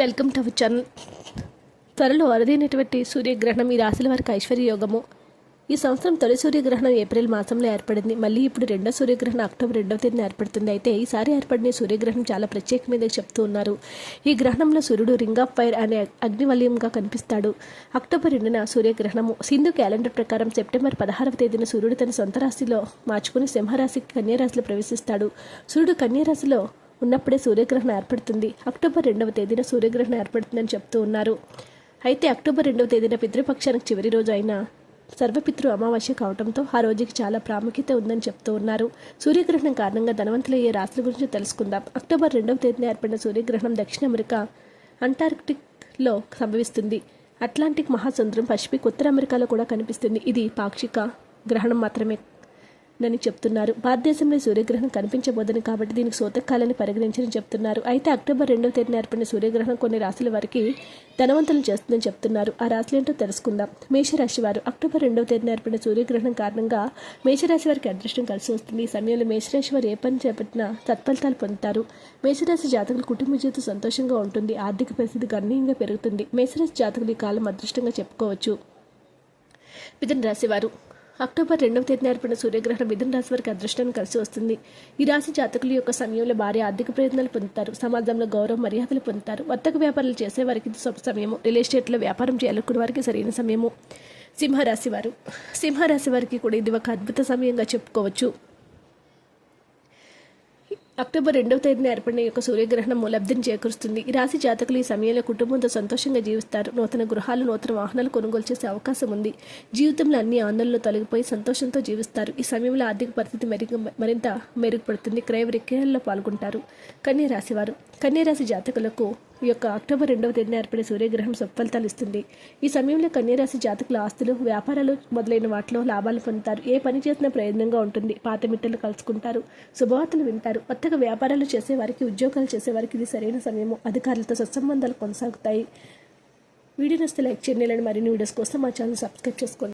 Welcome to our channel త్వరలో అరుదైనటువంటి సూర్యగ్రహణం ఈ రాశుల వారికి ఐశ్వర్య యోగము ఈ సంవత్సరం తొలి సూర్యగ్రహణం ఏప్రిల్ మాసంలో ఏర్పడింది. మళ్ళీ ఇప్పుడు రెండో సూర్యగ్రహణం అక్టోబర్ రెండవ తేదీన ఏర్పడుతుంది. అయితే ఈసారి ఏర్పడిన సూర్యగ్రహణం చాలా ప్రత్యేకమైన చెప్తూ ఉన్నారు. ఈ గ్రహణంలో సూర్యుడు రింగ్ ఆఫ్ ఫైర్ అనే అగ్నివలయంగా కనిపిస్తాడు. అక్టోబర్ రెండున సూర్యగ్రహణము. సింధు క్యాలెండర్ ప్రకారం సెప్టెంబర్ పదహారవ తేదీన సూర్యుడు తన సొంత రాశిలో మార్చుకుని సింహరాశికి కన్యారాశిలో ప్రవేశిస్తాడు. సూర్యుడు కన్యారాశిలో ఉన్నప్పుడే సూర్యగ్రహణం ఏర్పడుతుంది. అక్టోబర్ రెండవ తేదీన సూర్యగ్రహణం ఏర్పడుతుందని చెప్తూ ఉన్నారు. అయితే అక్టోబర్ రెండవ తేదీన పితృపక్షానికి చివరి రోజు అయిన సర్వపితృ అమావాస్య కావడంతో ఆ రోజుకి చాలా ప్రాముఖ్యత ఉందని చెప్తూ ఉన్నారు. సూర్యగ్రహణం కారణంగా ధనవంతులయ్యే రాశుల గురించి తెలుసుకుందాం. అక్టోబర్ రెండవ తేదీన ఏర్పడిన సూర్యగ్రహణం దక్షిణ అమెరికా అంటార్క్టిక్లో సంభవిస్తుంది. అట్లాంటిక్ మహాసముద్రం పసిఫిక్ ఉత్తర అమెరికాలో కూడా కనిపిస్తుంది. ఇది పాక్షిక గ్రహణం మాత్రమే. నని చెప్తున్నారు. భారతదేశంలో సూర్యగ్రహణం కనిపించబోదని కాబట్టి దీనికి సోతకాలని పరిగణించని చెప్తున్నారు. అయితే అక్టోబర్ రెండవ తేదీన ఏర్పడిన సూర్యగ్రహణం కొన్ని రాశుల వారికి ధనవంతులను చేస్తుందని చెప్తున్నారు. ఆ రాశులు ఏంటో తెలుసుకుందాం. మేషరాశి వారు అక్టోబర్ రెండవ తేదీన ఏర్పడిన సూర్యగ్రహణం కారణంగా మేషరాశి వారికి అదృష్టం కలిసి వస్తుంది. ఈ సమయంలో మేషరాశి వారు ఏ పని చేపట్టినా సత్ఫలితాలు పొందుతారు. మేషరాశి జాతకులు కుటుంబ జీవితం సంతోషంగా ఉంటుంది. ఆర్థిక పరిస్థితి గణనీయంగా పెరుగుతుంది. మేషరాశి జాతకులు ఈ కాలం అదృష్టంగా చెప్పుకోవచ్చు. మిథున రాశివారు అక్టోబర్ రెండవ తేదీన ఏర్పడిన సూర్యగ్రహణం మిథున రాశి వారికి అదృష్టాన్ని కలిసి వస్తుంది. ఈ రాశి జాతకుల యొక్క సమయంలో భారీ ఆర్థిక ప్రయోజనాలు పొందుతారు. సమాజంలో గౌరవ మర్యాదలు పొందుతారు. వర్తక వ్యాపారాలు చేసే వారికి ఇది శుభ సమయము. రియల్ ఎస్టేట్లో వ్యాపారం చేయాలనుకునే వారికి సరైన సమయము. సింహరాశి వారు. సింహరాశి వారికి కూడా ఇది ఒక అద్భుత సమయంగా చెప్పుకోవచ్చు. అక్టోబర్ రెండవ తేదీన ఏర్పడిన యొక్క సూర్యగ్రహణం లబ్ధిని చేకూరుస్తుంది. ఈ రాశి జాతకులు ఈ సమయంలో కుటుంబంతో సంతోషంగా జీవిస్తారు. నూతన గృహాలు నూతన వాహనాలు కొనుగోలు చేసే అవకాశం ఉంది. జీవితంలో అన్ని ఆందోళనలు తొలగిపోయి సంతోషంతో జీవిస్తారు. ఈ సమయంలో ఆర్థిక పరిస్థితి మెరుగు మరింత మెరుగుపడుతుంది. క్రయ విక్రయాల్లో పాల్గొంటారు. కన్యా వారు. కన్యా జాతకులకు ఈ యొక్క అక్టోబర్ రెండవ తేదీన ఏర్పడే సూర్యగ్రహం సత్ఫలితాలు ఇస్తుంది. ఈ సమయంలో కన్యరాశి జాతకుల ఆస్తులు వ్యాపారాలు మొదలైన వాటిలో లాభాలు పొందుతారు. ఏ పని చేసినా ప్రయోజనంగా ఉంటుంది. పాత మిట్టలు కలుసుకుంటారు. శుభవార్తలు వింటారు. కొత్తగా వ్యాపారాలు చేసేవారికి ఉద్యోగాలు చేసేవారికి ఇది సరైన సమయము. అధికారులతో సత్సంబంధాలు కొనసాగుతాయి. వీడియో నస్తే లైక్ చేయండి. మరిన్ని వీడియోస్ కోసం మా ఛానల్ సబ్స్క్రైబ్ చేసుకోండి.